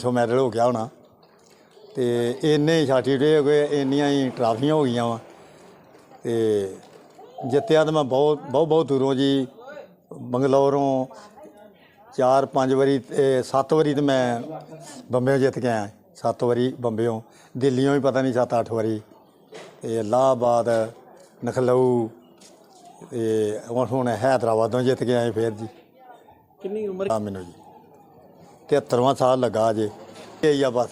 500 medal ਹੋ ਗਿਆ ਹੋਣਾ। ਤੇ ਇੰਨੇ ਹੀ ਸਰਟੀਫਿਕੇਟ ਹੋ ਗਏ ਇੰਨੀਆਂ ਹੀ ਟਰਾਫੀਆਂ ਹੋ ਗਈਆਂ ਵਾ। ਤੇ ਜਿੱਤਿਆ ਤਾਂ ਮੈਂ ਬਹੁਤ ਬਹੁਤ ਬਹੁਤ ਦੂਰੋਂ ਜੀ। ਬੰਗਲੌਰੋਂ ਚਾਰ ਪੰਜ ਵਾਰੀ ਤੇ ਸੱਤ ਵਾਰੀ ਤੇ ਮੈਂ ਬੰਬਿਓ ਜਿੱਤ ਕੇ ਆਇਆ। ਸੱਤ ਵਾਰੀ ਬੰਬਿਓ ਦਿੱਲੀੋਂ ਵੀ ਪਤਾ ਨਹੀਂ ਸੱਤ ਅੱਠ ਵਾਰੀ। ਤੇ ਇਲਾਹਾਬਾਦ ਨਖਲਊ ਤੇ ਹੁਣ ਹੁਣ ਹੈਦਰਾਬਾਦੋਂ ਜਿੱਤ ਕੇ ਆਏ ਫੇਰ ਜੀ। ਕਿੰਨੀ ਉਮਰ? ਆ ਮੈਨੂੰ ਜੀ। 73ਵਾਂ ਸਾਲ ਲੱਗਾ ਜੇ। ਇਹ ਆ ਬਸ।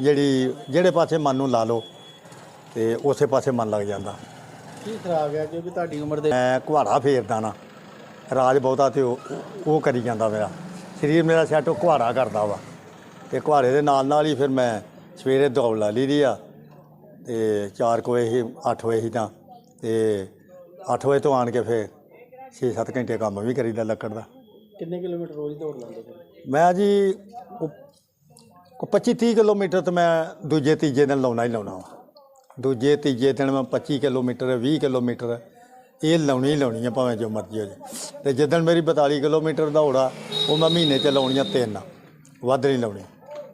ਜਿਹੜੀ ਜਿਹੜੇ ਪਾਸੇ ਮਨ ਨੂੰ ਲਾ ਲਓ ਤੇ ਉਸੇ ਪਾਸੇ ਮਨ ਲੱਗ ਜਾਂਦਾ। ਕੀ ਖਰਾਬ ਗਿਆ ਕਿਉਂਕਿ ਤੁਹਾਡੀ ਉਮਰ ਦੇ ਮੈਂ ਕੁਹਾੜਾ ਫੇਰਦਾ ਨਾ। ਰਾਜ ਬਹੁਤਾ ਤੇ ਉਹ ਉਹ ਕਰੀ ਜਾਂਦਾ ਮੇਰਾ। ਸਰੀਰ ਮੇਰਾ ਸੈੱਟ ਕੁਹਾੜਾ ਕਰਦਾ ਵਾ। ਤੇ ਕੁਹਾੜੇ ਦੇ ਨਾਲ ਨਾਲ ਹੀ ਫਿਰ ਮੈਂ ਸਵੇਰੇ ਦੌੜ ਲਾ ਲਈ ਦੀ ਆ। ਤੇ 4 ਵਜੇ ਹੀ 8 ਵਜੇ ਹੀ ਤਾਂ। ਤੇ 8 ਵਜੇ ਤੋਂ ਆਣ ਕੇ ਫਿਰ 6-7 ਘੰਟੇ ਕੰਮ ਵੀ ਕਰੀਦਾ ਲੱਕੜ ਦਾ। ਕਿੰਨੇ ਕਿਲੋਮੀਟਰ ਰੋਜ਼ ਦੌੜ ਲਾਉਂਦੇ ਫਿਰ? ਮੈਂ ਜੀ ਕੋ 25 30 ਕਿਲੋਮੀਟਰ ਤੇ ਮੈਂ ਦੂਜੇ ਤੀਜੇ ਦਿਨ ਲਾਉਣਾ ਹੀ ਲਾਉਣਾ ਵਾ। ਦੂਜੇ ਤੀਜੇ ਦਿਨ ਮੈਂ 25 ਕਿਲੋਮੀਟਰ 20 ਕਿਲੋਮੀਟਰ, ਇਹ ਲਾਉਣੀ ਹੀ ਲਾਉਣੀ ਆ ਭਾਵੇਂ ਜੋ ਮਰਜ਼ੀ ਹੋ ਜਾਏ। ਤੇ ਜਿੱਦਣ ਮੇਰੀ 42 ਕਿਲੋਮੀਟਰ ਦੌੜਾ ਉਹ ਮੈਂ ਮਹੀਨੇ ਚ ਲਾਉਣੀਆਂ ਤਿੰਨ ਵੱਧ ਨਹੀਂ ਲਾਉਣੀ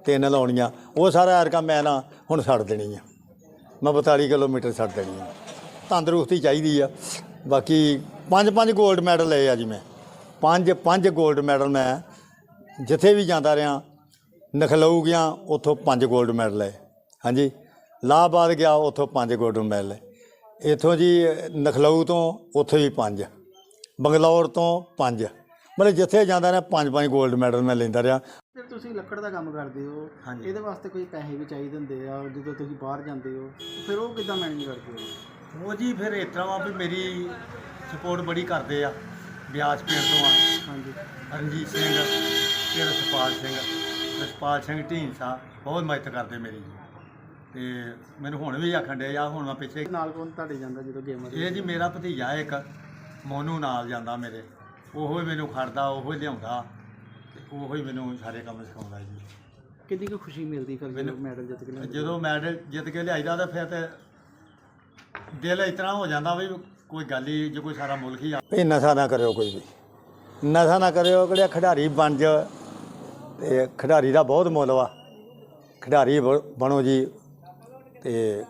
ਤਿੰਨ ਲਾਉਣੀਆਂ, ਉਹ ਸਾਰਾ ਐਰਕਾ ਮੈਂ ਨਾ ਹੁਣ ਛੱਡ ਦੇਣੀ ਆ। ਮੈਂ 42 ਕਿਲੋਮੀਟਰ ਛੱਡ ਦੇਣੀ ਆ। ਤੰਦਰੁਸਤੀ ਚਾਹੀਦੀ ਆ। ਬਾਕੀ ਪੰਜ ਪੰਜ 골ਡ ਮੈਡਲ ਲਏ ਆ ਜੀ ਮੈਂ। ਪੰਜ ਪੰਜ 골ਡ ਮੈਡਲ ਮੈਂ ਜਿੱਥੇ ਵੀ ਜਾਂਦਾ ਰਿਹਾ ਨਖਲਊ ਗਿਆ ਉੱਥੋਂ ਪੰਜ 골ਡ ਮੈਡਲ ਹੈ ਹਾਂਜੀ ਲਾਹਬਾਦ ਗਿਆ ਉੱਥੋਂ ਪੰਜ 골ਡ ਮੈਡਲ ਲਏ। ਇੱਥੋਂ ਜੀ ਨਖਲਊ ਤੋਂ ਉੱਥੇ ਵੀ ਪੰਜ ਬੰਗਲੌਰ ਤੋਂ ਪੰਜ। ਮਤਲਬ ਜਿੱਥੇ ਜਾਂਦਾ ਰਿਹਾ ਪੰਜ ਪੰਜ 골ਡ ਮੈਡਲ ਮੈਂ ਲੈਂਦਾ ਰਿਹਾ। ਫਿਰ ਤੁਸੀਂ ਲੱਕੜ ਦਾ ਕੰਮ ਕਰਦੇ ਹੋ ਇਹਦੇ ਵਾਸਤੇ ਕੋਈ ਪੈਸੇ ਵੀ ਚਾਹੀਦੇ ਹੁੰਦੇ ਆ ਜਦੋਂ ਤੁਸੀਂ ਬਾਹਰ ਜਾਂਦੇ ਹੋ ਫਿਰ ਉਹ ਕਿੱਦਾਂ ਮੈਨੇਜ ਕਰਦੇ ਹੋ? ਉਹ ਜੀ ਫਿਰ ਇਸ ਵਾ ਵੀ ਮੇਰੀ ਸਪੋਰਟ ਬੜੀ ਕਰਦੇ ਆ। ਬਿਆਸ ਪਿੰਡ ਤੋਂ ਆ। ਹਾਂਜੀ। ਰਣਜੀਤ ਸਿੰਘ ਤੇ ਰਸਪਾਲ ਸਿੰਘ। ਰਸਪਾਲ ਸਿੰਘ ਢੀਂਸਾ ਬਹੁਤ ਮਦਦ ਕਰਦੇ ਮੇਰੀ ਜੀ। ਤੇ ਮੈਨੂੰ ਹੁਣ ਵੀ ਆਖਣ ਡੇ ਆ ਹੁਣ ਮੈਂ ਪਿੱਛੇ ਨਾਲ ਕੋਣ ਤੁਹਾਡੇ ਜਾਂਦਾ ਜਦੋਂ ਗੇਮ ਇਹ ਜੀ ਮੇਰਾ ਭਤੀਜਾ ਇੱਕ ਮੋਨੂ ਨਾਲ ਜਾਂਦਾ ਮੇਰੇ। ਉਹੋ ਹੀ ਮੈਨੂੰ ਖੜਦਾ ਉਹੋ ਹੀ ਲਿਆਉਂਦਾ। ਤੇ ਉਹੋ ਹੀ ਮੈਨੂੰ ਸਾਰੇ ਕੰਮ ਸਿਖਾਉਂਦਾ ਜੀ। ਕਿੰਨੀ ਕੁ ਖੁਸ਼ੀ ਮਿਲਦੀ ਫਿਰ ਜਦੋਂ ਮੈਡਲ ਜਿੱਤ ਕੇ ਲਿਆਉਂਦੇ? ਜਦੋਂ ਮੈਡਲ ਜਿੱਤ ਕੇ ਲਿਆਈਦਾ ਤਾਂ ਫਿਰ ਤੇ ਦਿਲ ਤਰ੍ਹਾਂ ਹੋ ਜਾਂਦਾ ਵੀ ਕੋਈ ਗੱਲ ਹੀ ਜੇ ਕੋਈ ਸਾਰਾ ਮੁਲਕ ਹੀ ਆ ਇਹ ਨਸ਼ਾ ਨਾ ਕਰਿਓ ਕੋਈ ਵੀ। ਨਸ਼ਾ ਨਾ ਕਰਿਓ ਕਿਹੜਾ ਖਿਡਾਰੀ ਬਣ ਜਾ। ਤੇ ਖਿਡਾਰੀ ਦਾ ਬਹੁਤ ਮੁੱਲ ਵਾ। ਖਿਡਾਰੀ ਬ- ਬਣੋ ਜੀ। ਤੇ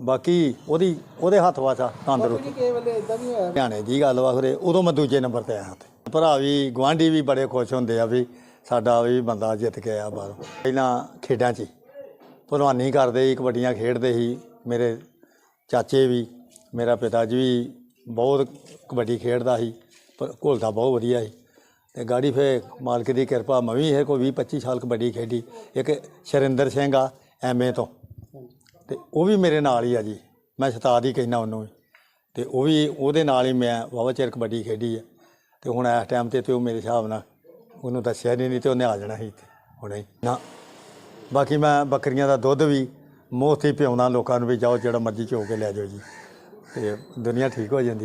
ਬਾਕੀ ਉਹਦੀ ਉਹਦੇ ਹੱਥ ਵਾਸਾ ਤੰਦਰੁਸਤ। ਕਿਸੇ ਵੇਲੇ ਇਦਾਂ ਵੀ ਹੋਇਆ। ਹਰਿਆਣੇ ਦੀ ਗੱਲ ਵਾ ਖਰੇ ਉਦੋਂ ਮੈਂ ਦੂਜੇ ਨੰਬਰ ਤੇ ਆਇਆ ਤੇ ਭਰਾ ਵੀ ਗਵਾਂਢੀ ਵੀ ਬੜੇ ਖੁਸ਼ ਹੁੰਦੇ ਆ ਵੀ ਸਾਡਾ ਵੀ ਬੰਦਾ ਜਿੱਤ ਕੇ ਆਇਆ ਬਾਹਰੋਂ। ਪਹਿਲਾਂ ਖੇਡਾਂ 'ਚ ਹੀ। ਭਲਵਾਨੀ ਕਰਦੇ ਸੀ ਕਬੱਡੀਆਂ ਖੇਡਦੇ ਸੀ। ਮੇਰੇ ਚਾਚੇ ਵੀ ਮੇਰਾ ਪਿਤਾ ਜੀ ਵੀ ਬਹੁਤ ਕਬੱਡੀ ਖੇਡਦਾ ਸੀ, ਪਰ ਘੁਲਦਾ ਬਹੁਤ ਵਧੀਆ ਸੀ। ਤੇ ਗਾੜੀ ਫੇ ਮਾਲਕ ਦੀ ਕਿਰਪਾ, ਮੈਂ ਵੀ ਇਹ ਕੋਈ 20 25 ਸਾਲ ਕਬੱਡੀ ਖੇਡੀ। ਇੱਕ ਸ਼ਰਿੰਦਰ ਸਿੰਘ ਆ ਐਮਏ ਤੋਂ। ਤੇ ਉਹ ਵੀ ਮੇਰੇ ਨਾਲ ਹੀ ਆ ਜੀ। ਮੈਂ ਸ਼ਤਾਦ ਹੀ ਕਹਿਣਾ ਉਹਨੂੰ ਵੀ। ਤੇ ਉਹ ਵੀ ਉਹਦੇ ਨਾਲ ਹੀ ਮੈਂ ਵਾਹਵਾ ਚਿਰ ਕਬੱਡੀ ਖੇਡੀ ਆ। ਤੇ ਹੁਣ ਇਸ ਟਾਈਮ ਤੇ ਤੇ ਉਹ ਮੇਰੇ ਹਿਸਾਬ ਨਾਲ ਉਹਨੂੰ ਦੱਸਿਆ ਨਹੀਂ ਨਹੀਂ ਤੇ ਉਹਨੇ ਆ ਜਾਣਾ ਸੀ ਇੱਥੇ, ਹੁਣੇ ਨਾ। ਬਾਕੀ ਮੈਂ ਬੱਕਰੀਆਂ ਦਾ ਦੁੱਧ ਵੀ ਮੁਫਤ ਹੀ ਪਿਆਉਣਾ ਲੋਕਾਂ ਨੂੰ ਵੀ, ਜਾਓ ਜਿਹੜਾ ਮਰਜ਼ੀ ਚੋ ਕੇ ਲੈ ਜਾਓ ਜੀ। ਤੇ ਦੁਨੀਆ ਠੀਕ ਹੋ ਜਾਂਦੀ